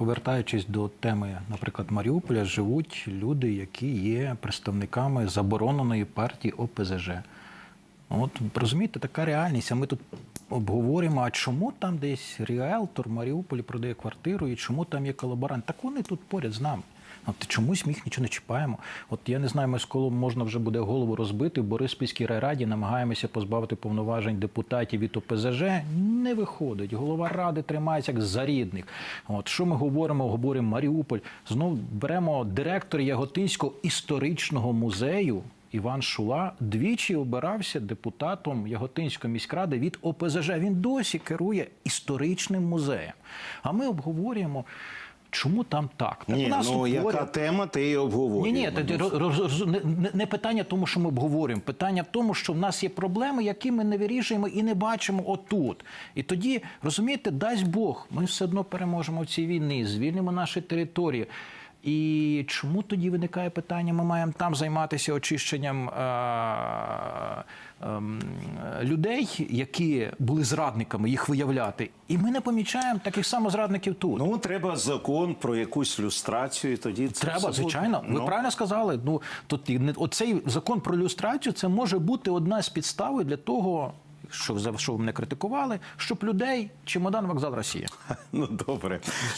повертаючись до теми, наприклад, Маріуполя, живуть люди, які є представниками забороненої партії ОПЗЖ. От розумієте, така реальність. А ми тут обговорюємо, а чому там десь ріелтор в Маріуполі продає квартиру і чому там є колаборант? Так вони тут поряд з нами. От чомусь ми їх нічого не чіпаємо. От я не знаю, ми з колом можна вже буде голову розбити. В Бориспільській райраді намагаємося позбавити повноважень депутатів від ОПЗЖ. Не виходить. Голова ради тримається як за рідних. От що ми говоримо? Говоримо Маріуполь. Знов беремо директора Яготинського історичного музею. Іван Шула двічі обирався депутатом Яготинської міськради від ОПЗЖ. Він досі керує історичним музеєм. А ми обговорюємо, чому там так. так Ні, нас ну яка тема, ти і обговорюємо. ні, ні, та- роз- не- не- питання в тому, що ми обговорюємо. Питання в тому, що в нас є проблеми, які ми не вирішуємо і не бачимо отут. І тоді, розумієте, дасть Бог, ми все одно переможемо в цій війні, звільнимо наші території. І чому тоді виникає питання? Ми маємо там займатися очищенням е- людей, які були зрадниками, їх виявляти. І ми не помічаємо таких само зрадників тут. Ну, треба закон про якусь люстрацію, і тоді це Треба, все звичайно. Ви Ну, правильно сказали. Ну тут оцей закон про люстрацію це може бути одна з підстав для того, що за що ви мене критикували, щоб людей чемодан вокзал Росія. Ну, добре.